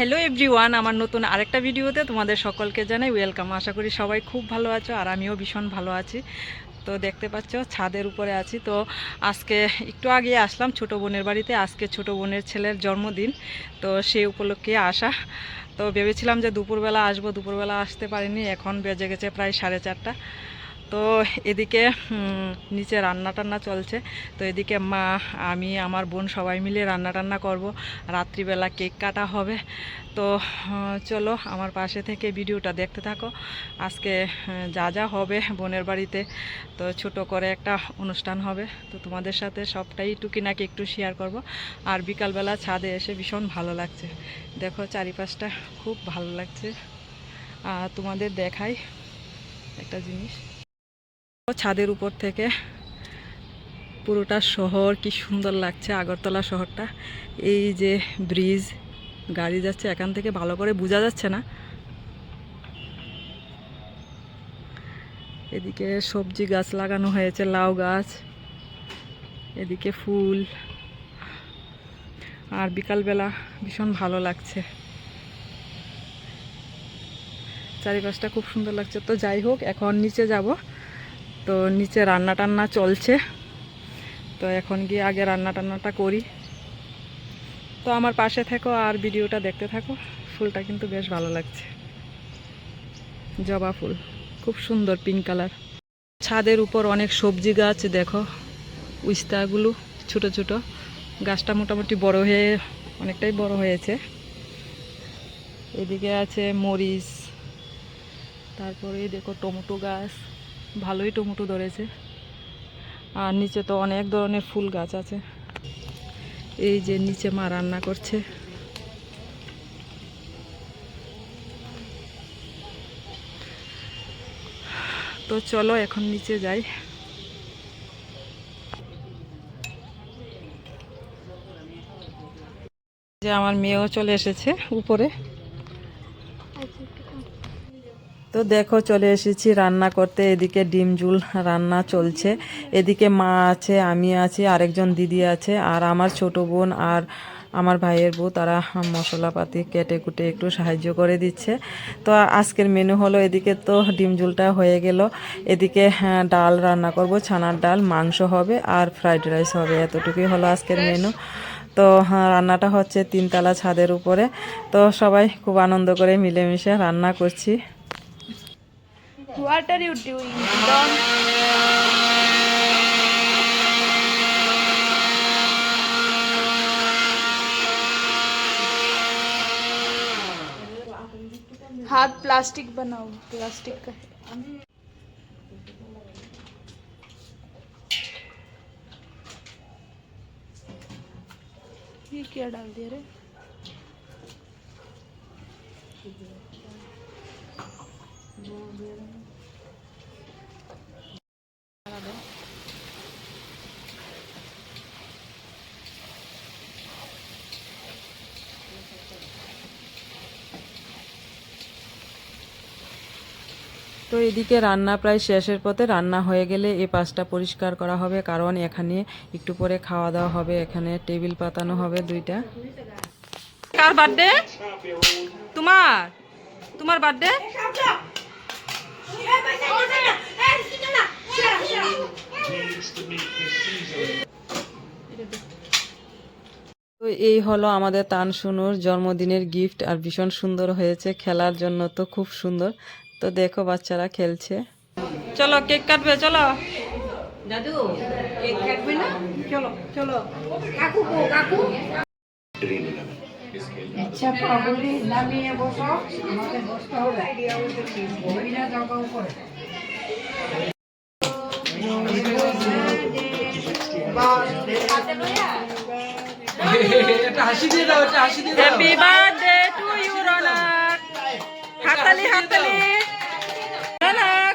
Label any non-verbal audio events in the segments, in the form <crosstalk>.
Hello everyone আমার নতুন আরেকটা ভিডিওতে তোমাদের সকলকে জানাই ওয়েলকাম আশা করি সবাই খুব ভালো আছো আর আমিও ভীষণ ভালো আছি। তো দেখতে পাচ্ছ, ছাদের উপরে আছি। তো আজকে একটু আগে আসলাম ছোটো বোনের বাড়িতে, আজকে ছোটো বোনের ছেলের জন্মদিন। তো সেই উপলক্ষে আসা। তো ভেবেছিলাম যে দুপুরবেলা আসব, দুপুরবেলা আসতে পারিনি, এখন বেজে গেছে প্রায় সাড়ে চারটা। তো এদিকে নিচে রান্না টান্না চলছে। তো এদিকে মা, আমি, আমার বোন সবাই মিলে রান্না টান্না করব। রাত্রিবেলা কেক কাটা হবে। তো চলো আমার পাশে থেকে ভিডিওটা দেখতে থাকো। আজকে যা যা হবে বোনের বাড়িতে, তো ছোট করে একটা অনুষ্ঠান হবে। তো তোমাদের সাথে সবটাই টুকি টুকিনাকি একটু শেয়ার করব। আর বিকালবেলা ছাদে এসে ভীষণ ভালো লাগছে। দেখো চারিপাশটা খুব ভালো লাগছে। আর তোমাদের দেখাই একটা জিনিস। ছাদের উপর থেকে পুরোটা শহর, কি সুন্দর লাগছে আগরতলা শহরটা। এই যে ব্রিজ, গাড়ি যাচ্ছে, এখান থেকে ভালো করে বোঝা যাচ্ছে না। এদিকে সবজি গাছ লাগানো হয়েছে, লাউ গাছ, এদিকে ফুল। আর বিকালবেলা ভীষণ ভালো লাগছে। চারিপাশটা খুব সুন্দর লাগছে। তো যাই হোক, এখন নিচে যাব। তো নিচে রান্না টান্না চলছে। তো এখন গিয়ে আগে রান্না টান্নাটা করি। তো আমার পাশে থেকো আর ভিডিওটা দেখতে থাকো। ফুলটা কিন্তু বেশ ভালো লাগছে। জবা ফুল, খুব সুন্দর পিঙ্ক কালার ছাদের উপর অনেক সবজি গাছ, দেখো, উস্তাগুলো ছোট ছোট। গাছটা মোটামুটি বড় হয়ে, অনেকটাই বড় হয়েছে। এদিকে আছে মরিচ, তারপরে দেখো টমেটো গাছ। ভালোই টমেটো ধরেছে। আর নিচে তো অনেক ধরনের ফুল গাছ আছে। এই যে নিচে মা রান্না করছে। তো চলো এখন নিচে যাই। যে আমার মেয়েও চলে এসেছে উপরে। তো দেখো চলে এসেছি রান্না করতে। এদিকে ডিম ঝুল রান্না চলছে। এদিকে মা আছে আমি আছি আরেকজন দিদি আছে আর আমার ছোট বোন আর আমার ভাইয়ের বউ তারা মশলাপাতি কেটে কুটে একটু সাহায্য করে দিচ্ছে। তো আজকের মেনু হলো এদিকে তো ডিম ঝুলটা হয়ে গেল। এদিকে হ্যাঁ, ডাল রান্না করব ছানার ডাল মাংস হবে আর ফ্রাইড রাইস হবে এতটুকুই হলো আজকের মেনু তো হ্যাঁ, রান্নাটা হচ্ছে তিনতলা ছাদের উপরে। তো সবাই খুব আনন্দ করে মিলেমিশে রান্না করছি। What are you doing? Don't. हाथ प्लास्टिक बनाओ, प्लास्टिक का है ये क्या डाल दिया रे তো এদিকে রান্না প্রায় শেষের পথে রান্না হয়ে গেলে এই পাশটা পরিষ্কার করা হবে, কারণ এখানে একটু পরে খাওয়া দাওয়া হবে, এখানে টেবিল পাতানো হবে দুইটা। কার বার্থডে তোমার? তোমার বার্থডে তো এই হলো আমাদের তানসুনুর জন্মদিনের গিফট আর ভীষণ সুন্দর হয়েছে খেলার জন্য তো খুব সুন্দর। তো দেখো বাচ্চারা খেলছে। চলো কেক কাটবে চলো। দাদু কেক কাটবে না? চলো চলো। কাকু কাকু। আচ্ছা পাগলি নামিয়ে বসো আমাদের বসতে হবে। মহিলা জগাও করে। Happy birthday to you Ronok হাততালি হাততালি। রনক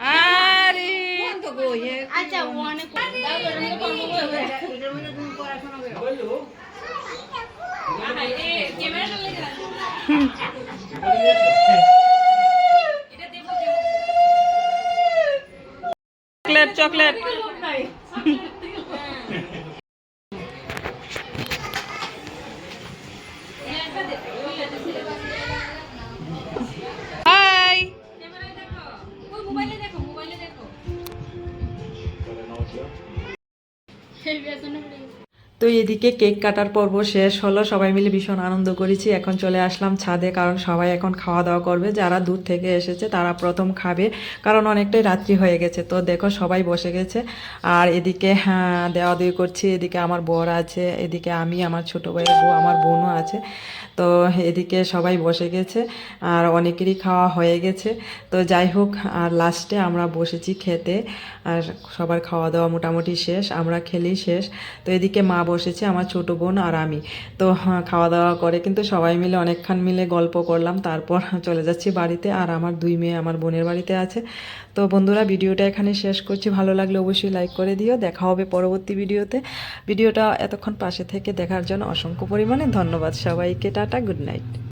আরে আচ্ছা চকলেট চকলেট তো এদিকে কেক কাটার পর্ব শেষ হলো সবাই মিলে ভীষণ আনন্দ করেছি। এখন চলে আসলাম ছাদে কারণ সবাই এখন খাওয়া দাওয়া করবে। যারা দূর থেকে এসেছে তারা প্রথম খাবে কারণ অনেকটাই রাত্রি হয়ে গেছে। তো দেখো সবাই বসে গেছে। আর এদিকে হ্যাঁ, দেওয়া দেওয়ি করছি। এদিকে আমার বর আছে এদিকে আমি আমার ছোটো ভাইয়ের বউ আমার বোনও আছে। তো এদিকে সবাই বসে গেছে আর অনেকেরই খাওয়া হয়ে গেছে। তো যাই হোক আর লাস্টে আমরা বসেছি খেতে। আর সবার খাওয়া দাওয়া মোটামুটি শেষ আমরা খেলেই শেষ। তো এদিকে মা বসেছে আমার ছোট বোন আর আমি। তো হ্যাঁ, খাওয়া দাওয়া করে কিন্তু সবাই মিলে অনেকক্ষণ মিলে গল্প করলাম। তারপর <laughs> চলে যাচ্ছি বাড়িতে আর আমার দুই মেয়ে আমার বোনের বাড়িতে আছে। তো বন্ধুরা ভিডিওটা এখানে শেষ করছি। ভালো লাগলে অবশ্যই লাইক করে দিও। দেখা হবে পরবর্তী ভিডিওতে। ভিডিওটা এতক্ষণ পাশে থেকে দেখার জন্য অসংখ্য পরিমাণে ধন্যবাদ সবাইকে। Tata good night